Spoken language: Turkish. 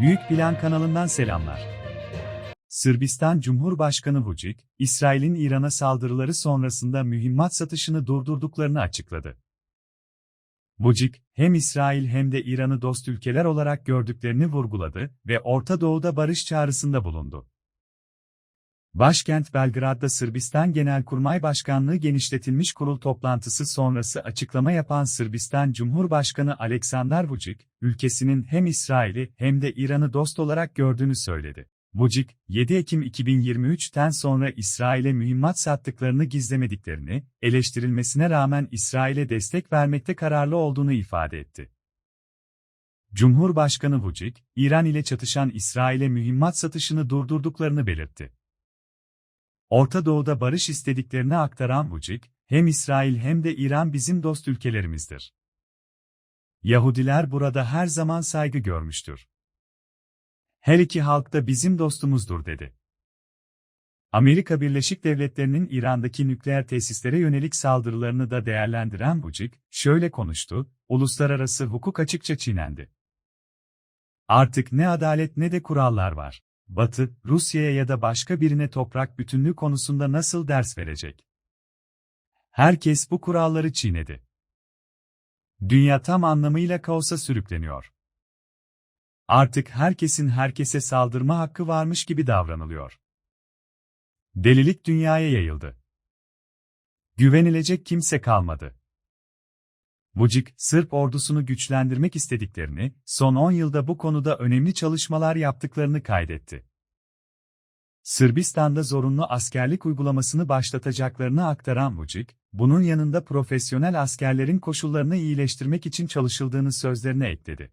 Büyük Plan kanalından selamlar. Sırbistan Cumhurbaşkanı Vučić, İsrail'in İran'a saldırıları sonrasında mühimmat satışını durdurduklarını açıkladı. Vučić, hem İsrail hem de İran'ı dost ülkeler olarak gördüklerini vurguladı ve Orta Doğu'da barış çağrısında bulundu. Başkent Belgrad'da Sırbistan Genelkurmay Başkanlığı genişletilmiş kurul toplantısı sonrası açıklama yapan Sırbistan Cumhurbaşkanı Aleksandar Vučić, ülkesinin hem İsrail'i hem de İran'ı dost olarak gördüğünü söyledi. Vučić, 7 Ekim 2023'ten sonra İsrail'e mühimmat sattıklarını gizlemediklerini, eleştirilmesine rağmen İsrail'e destek vermekte kararlı olduğunu ifade etti. Cumhurbaşkanı Vučić, İran ile çatışan İsrail'e mühimmat satışını durdurduklarını belirtti. Orta Doğu'da barış istediklerini aktaran Vučić, hem İsrail hem de İran bizim dost ülkelerimizdir. Yahudiler burada her zaman saygı görmüştür. Her iki halk da bizim dostumuzdur dedi. Amerika Birleşik Devletleri'nin İran'daki nükleer tesislere yönelik saldırılarını da değerlendiren Vučić, şöyle konuştu, uluslararası hukuk açıkça çiğnendi. Artık ne adalet ne de kurallar var. Batı, Rusya'ya ya da başka birine toprak bütünlüğü konusunda nasıl ders verecek? Herkes bu kuralları çiğnedi. Dünya tam anlamıyla kaosa sürükleniyor. Artık herkesin herkese saldırma hakkı varmış gibi davranılıyor. Delilik dünyaya yayıldı. Güvenilecek kimse kalmadı. Vučić, Sırp ordusunu güçlendirmek istediklerini, son 10 yılda bu konuda önemli çalışmalar yaptıklarını kaydetti. Sırbistan'da zorunlu askerlik uygulamasını başlatacaklarını aktaran Vučić, bunun yanında profesyonel askerlerin koşullarını iyileştirmek için çalışıldığını sözlerine ekledi.